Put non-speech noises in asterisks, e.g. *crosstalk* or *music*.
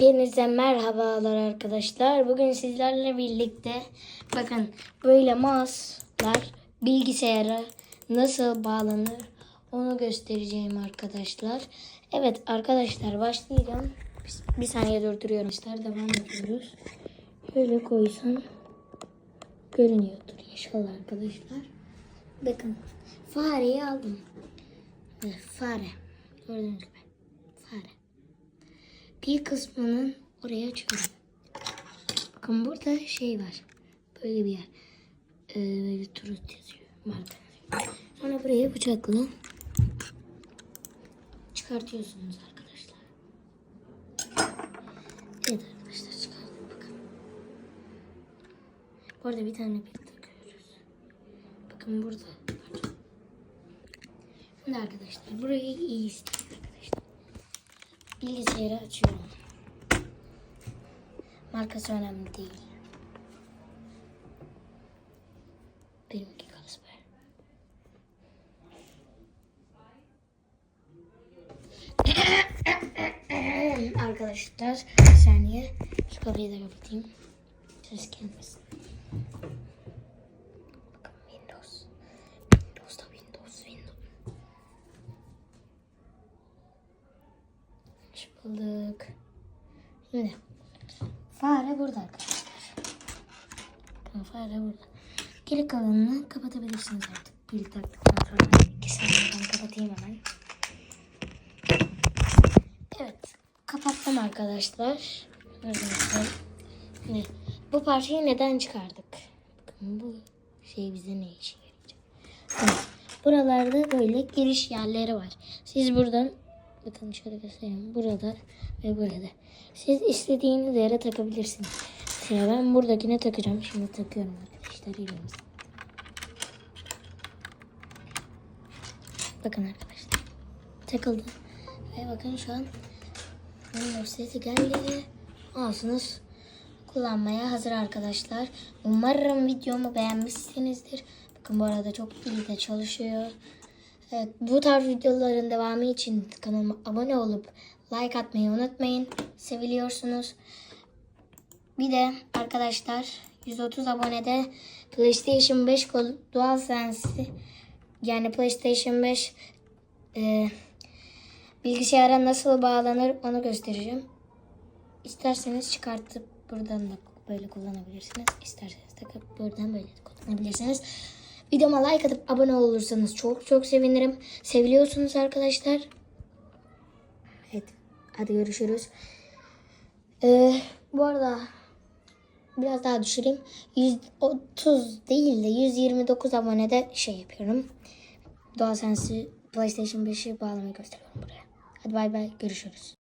Hepinize merhabalar arkadaşlar. Bugün sizlerle birlikte bakın böyle mouse'lar bilgisayara nasıl bağlanır onu göstereceğim arkadaşlar. Evet arkadaşlar başlayacağım. Bir, saniye durduruyorum. Arkadaşlar devam ediyoruz. Şöyle koysam görünüyordur inşallah arkadaşlar. Bakın fareyi aldım. Fare. Gördüğünüz gibi. Fare bir kısmını oraya açıyorum. Bakın burada şey var. Böyle bir yer. Ee, böyle turut yazıyor. Marka. Sonra buraya bıçakla çıkartıyorsunuz arkadaşlar. Evet arkadaşlar çıkardım bakın. Bu arada bir tane pil takıyoruz. Bakın burada. Şimdi arkadaşlar burayı iyi arkadaşlar. Bilgisayarı açıyorum. Markası önemli değil. Benimki Kasper. *coughs* Arkadaşlar bir saniye şu kapıyı da kapatayım. Ses gelmesin. Bakın Windows. Windows'da Windows Windows. Hoş bulduk. Şimdi fare burada arkadaşlar. Fare burada. Geri kalanını kapatabilirsiniz artık. Pil taktıktan sonra. Bilgisayarı kapatayım hemen. Evet. Kapattım arkadaşlar. Gördüğünüz gibi. Bu parçayı neden çıkardık? Bakın bu şey bize ne işe yarayacak? Evet. Buralarda böyle giriş yerleri var. Siz buradan bakın şöyle göstereyim. Burada ve burada. Siz istediğiniz yere takabilirsiniz. Mesela ben buradakine takacağım. Şimdi takıyorum arkadaşlar. elimize. Bakın arkadaşlar. Takıldı. Ve bakın şu an Windows sesi geldi. Olsunuz. Kullanmaya hazır arkadaşlar. Umarım videomu beğenmişsinizdir. Bakın bu arada çok iyi de çalışıyor. Evet, bu tarz videoların devamı için kanalıma abone olup like atmayı unutmayın. Seviliyorsunuz. Bir de arkadaşlar 130 abonede PlayStation 5 kol DualSense'i yani PlayStation 5 e, bilgisayara nasıl bağlanır onu göstereceğim. İsterseniz çıkartıp buradan da böyle kullanabilirsiniz. İsterseniz takıp buradan böyle kullanabilirsiniz. Videoma like atıp abone olursanız çok çok sevinirim. Seviliyorsunuz arkadaşlar. Evet. Hadi görüşürüz. Ee, bu arada biraz daha düşüreyim. 130 değil de 129 abonede şey yapıyorum. DualSense'i PlayStation 5'i bağlamayı gösteriyorum buraya. Hadi bay bay görüşürüz.